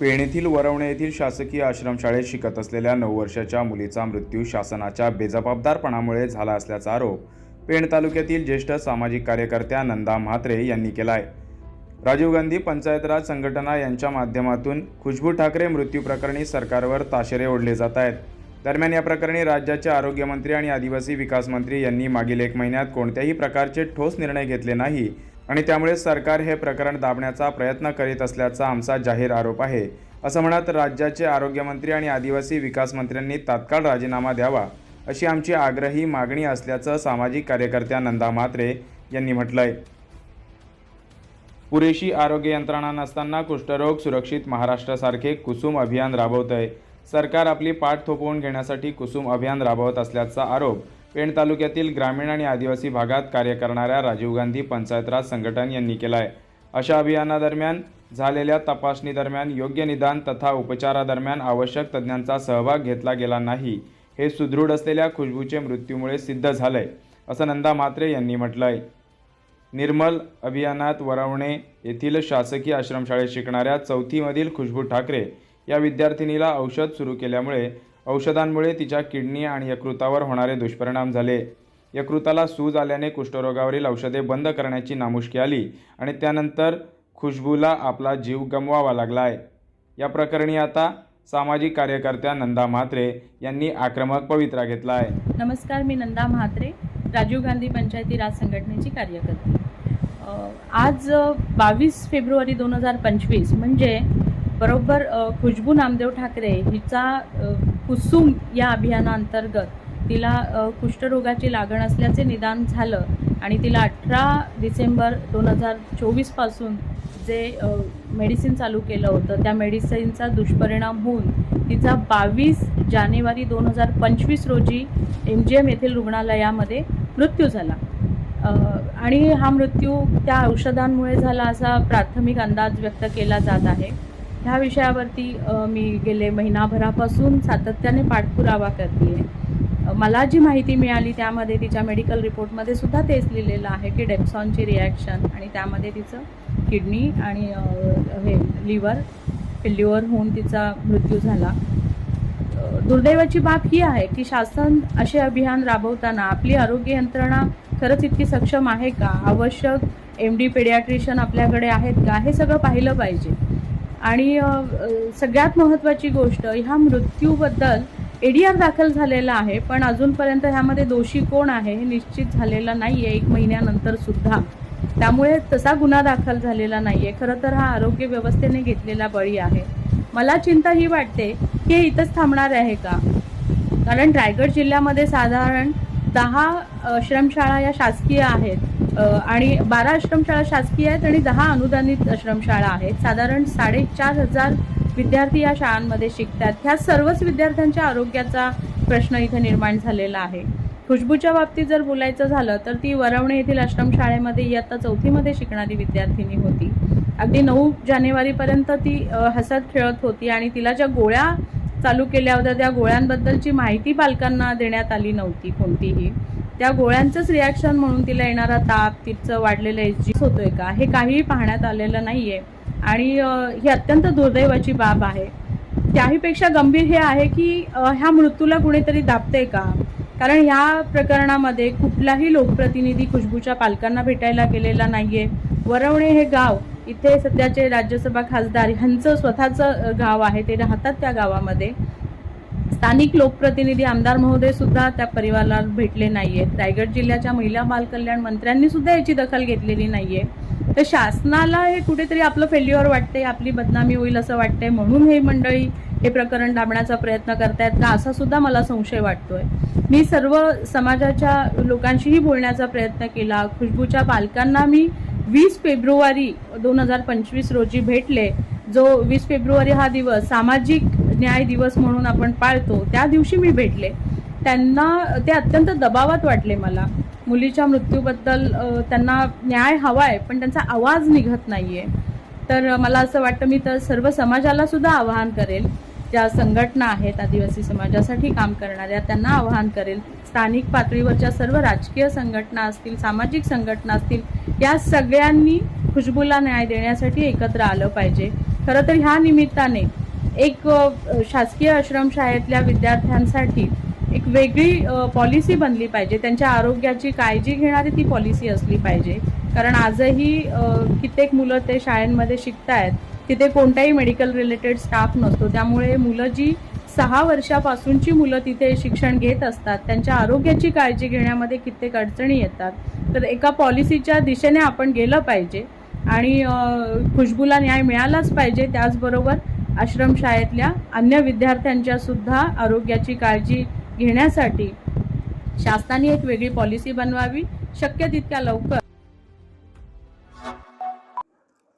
पेणेतील वरवणे येथील शासकीय आश्रमशाळेत शिकत असलेल्या नऊ वर्षाच्या मुलीचा मृत्यू शासनाच्या बेजबाबदारपणामुळे झाला असल्याचा आरोप पेण तालुक्यातील ज्येष्ठ सामाजिक कार्यकर्त्या नंदा म्हात्रे यांनी केला आहे राजीव गांधी पंचायत राज संघटना यांच्या माध्यमातून खुशबू ठाकरे मृत्यू प्रकरणी सरकारवर ताशेरे ओढले जात आहेत. दरम्यान या प्रकरणी राज्याचे आरोग्यमंत्री आणि आदिवासी विकास मंत्री यांनी मागील एक महिन्यात कोणत्याही प्रकारचे ठोस निर्णय घेतले नाही आणि त्यामुळे सरकार हे प्रकरण दाबण्याचा प्रयत्न करीत असल्याचा आमचा जाहीर आरोप आहे. असं म्हणत राज्याचे आरोग्यमंत्री आणि आदिवासी विकास मंत्र्यांनी तात्काळ राजीनामा द्यावा अशी आमची आग्रही मागणी असल्याचं सामाजिक कार्यकर्त्या नंदा म्हात्रे यांनी म्हटलंय. पुरेशी आरोग्य यंत्रणा नसताना कुष्ठरोग सुरक्षित महाराष्ट्रासारखे कुसुम अभियान राबवत आहे सरकार आपली पाठ थोपवून घेण्यासाठी कुसुम अभियान राबवत असल्याचा आरोप पेण तालुक्यातील ग्रामीण आणि आदिवासी भागात कार्य करणाऱ्या राजीव गांधी पंचायत राज संघटन यांनी केला आहे अशा अभियानादरम्यान झालेल्या तपासणी दरम्यान योग्य निदान तथा उपचारादरम्यान आवश्यक तज्ज्ञांचा सहभाग घेतला गेला नाही. हे सुदृढ असलेल्या खुशबूचे मृत्यूमुळे सिद्ध झालंय असं नंदा म्हात्रे यांनी म्हटलंय. निर्मल अभियानात वरवणे येथील शासकीय आश्रमशाळेत शिकणाऱ्या चौथीमधील खुशबू ठाकरे या विद्यार्थिनीला औषध सुरू केल्यामुळे औषधांमुळे तिच्या किडनी आणि यकृतावर होणारे दुष्परिणाम झाले. यकृताला सूज आल्याने कुष्ठरोगावरील औषधे बंद करण्याची नामुष्की आली आणि त्यानंतर खुशबूला आपला जीव गमवावा लागलाय. या प्रकरणी आता सामाजिक कार्यकर्त्या नंदा म्हात्रे यांनी आक्रमक पवित्रा घेतला आहे नमस्कार मी नंदा म्हात्रे राजीव गांधी पंचायती राज संघटनेची कार्यकर्ती. आज बावीस फेब्रुवारी दोन हजार पंचवीस म्हणजे बरोबर खुशबू नामदेव ठाकरे हिचा कुसुम या अभियानाअंतर्गत तिला कुष्ठरोगाची लागण असल्याचे निदान झालं आणि तिला अठरा डिसेंबर दोन हजार चोवीसपासून जे मेडिसिन चालू केलं होतं त्या मेडिसिनचा दुष्परिणाम होऊन तिचा बावीस जानेवारी दोन हजार पंचवीस रोजी एम जी एम येथील रुग्णालयामध्ये मृत्यू झाला. आणि हा मृत्यू त्या औषधांमुळे झाला असा प्राथमिक अंदाज व्यक्त केला जात आहे. ह्या विषयावरती मी गेले महिनाभरापासून सातत्याने पाठपुरावा करते आहे मला जी माहिती मिळाली त्यामध्ये तिच्या मेडिकल रिपोर्टमध्ये सुद्धा तेच लिहिलेलं आहे की डेप्सॉनची रिॲक्शन आणि त्यामध्ये तिचं किडनी आणि हे लिव्हर फेल्युअर होऊन तिचा मृत्यू झाला. दुर्दैवाची बाब ही आहे की शासन असे अभियान राबवताना आपली आरोग्य यंत्रणा खरंच इतकी सक्षम आहे का? आवश्यक एम डी पेडियाट्रिशियन आपल्याकडे आहेत का? हे सगळं पाहिलं पाहिजे. आणि सगळ्यात महत्त्वाची गोष्ट ह्या मृत्यूबद्दल ए डी आर दाखल झालेला आहे पण अजूनपर्यंत ह्यामध्ये दोषी कोण आहे हे निश्चित झालेलं नाही आहे एक महिन्यानंतर सुद्धा. त्यामुळे तसा गुन्हा दाखल झालेला नाही आहे खरं तर हा आरोग्य व्यवस्थेने घेतलेला बळी आहे. मला चिंता ही वाटते की हे इथंच थांबणार आहे का? कारण रायगड जिल्ह्यामध्ये साधारण दहा श्रमशाळा या शासकीय आहेत. आणि बारा आश्रमशाळा शासकीय आहेत आणि दहा अनुदानित आश्रमशाळा आहेत. साधारण साडेचार हजार विद्यार्थी या शाळांमध्ये शिकतात. ह्या सर्वच विद्यार्थ्यांच्या आरोग्याचा प्रश्न इथे निर्माण झालेला आहे. खुशबूच्या बाबतीत जर बोलायचं झालं तर ती वरवणे येथील आश्रमशाळेमध्ये इयत्ता चौथीमध्ये शिकणारी विद्यार्थिनी होती. अगदी नऊ जानेवारीपर्यंत ती हसत खेळत होती आणि तिला ज्या गोळ्या चालू केल्या होत्या त्या गोळ्यांबद्दलची माहिती पालकांना देण्यात आली नव्हती कोणतीही. त्या गोळ्यांचंच रिॲक्शन म्हणून तिला येणारा ताप तिचं वाढलेलं एस जी होतोय का? हे काहीही पाहण्यात आलेलं नाहीये. आणि ही अत्यंत दुर्दैवाची बाब आहे. त्याहीपेक्षा गंभीर हे आहे की ह्या मृत्यूला कुणीतरी दाबते का? कारण ह्या प्रकरणामध्ये कुठलाही लोकप्रतिनिधी खुशबूच्या पालकांना भेटायला गेलेला नाहीये. वरवणे हे गाव इथे सध्याचे राज्यसभा खासदार ह्यांचं स्वतःचं गाव आहे ते राहतात त्या गावामध्ये. स्थानिक लोकप्रतिनिधी आमदार महोदय सुद्धा त्या परिवाराला भेटले नाही आहेत रायगड जिल्ह्याच्या महिला बालकल्याण मंत्र्यांनी सुद्धा याची दखल घेतलेली नाही आहे तर शासनाला हे कुठेतरी आपलं फेल्युअर वाटते आपली बदनामी होईल असं वाटतंय म्हणून हे मंडळी हे प्रकरण दाबण्याचा प्रयत्न करतायत का असा सुद्धा मला संशय वाटतोय. मी सर्व समाजाच्या लोकांशीही बोलण्याचा प्रयत्न केला. खुशबूच्या पालकांना मी वीस फेब्रुवारी दोन हजार पंचवीस रोजी भेटले. जो वीस फेब्रुवारी हा दिवस सामाजिक न्याय दिवस म्हणून आपण पाळतो त्या दिवशी मी भेटले. त्यांना ते अत्यंत दबावात वाटले मला. मुलीच्या मृत्यूबद्दल त्यांना न्याय हवा आहे पण त्यांचा आवाज निघत नाही आहे तर मला असं वाटतं मी तर सर्व समाजाला सुद्धा आवाहन करेल. ज्या संघटना आहेत आदिवासी समाजासाठी काम करणाऱ्या त्यांना आवाहन करेल. स्थानिक पातळीवरच्या सर्व राजकीय संघटना असतील सामाजिक संघटना असतील या सगळ्यांनी खुशबूला न्याय देण्यासाठी एकत्र आलं पाहिजे. खरं तर ह्या निमित्ताने एक शासकीय आश्रमशाळेतल्या विद्यार्थ्यांसाठी एक वेगळी पॉलिसी बनली पाहिजे. त्यांच्या आरोग्याची काळजी घेणारी ती पॉलिसी असली पाहिजे. कारण आजही कित्येक मुलं ते शाळेमध्ये आहेत तिथे कोणताही मेडिकल रिलेटेड स्टाफ नसतो. त्यामुळे मुलं जी सहा वर्षापासूनची मुलं तिथे शिक्षण घेत असतात त्यांच्या आरोग्याची काळजी घेण्यामध्ये कित्येक अडचणी येतात. तर एका पॉलिसीच्या दिशेने आपण गेलं पाहिजे. आणि खुशबूला न्याय मिळालाच पाहिजे. त्याचबरोबर आश्रमशाळेतल्या अन्य विद्यार्थ्यांच्या सुद्धा आरोग्याची काळजी घेण्यासाठी शासनाने एक वेगळी पॉलिसी बनवावी. शक्य तितक्या लवकर.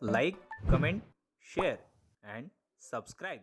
Like comment share and subscribe.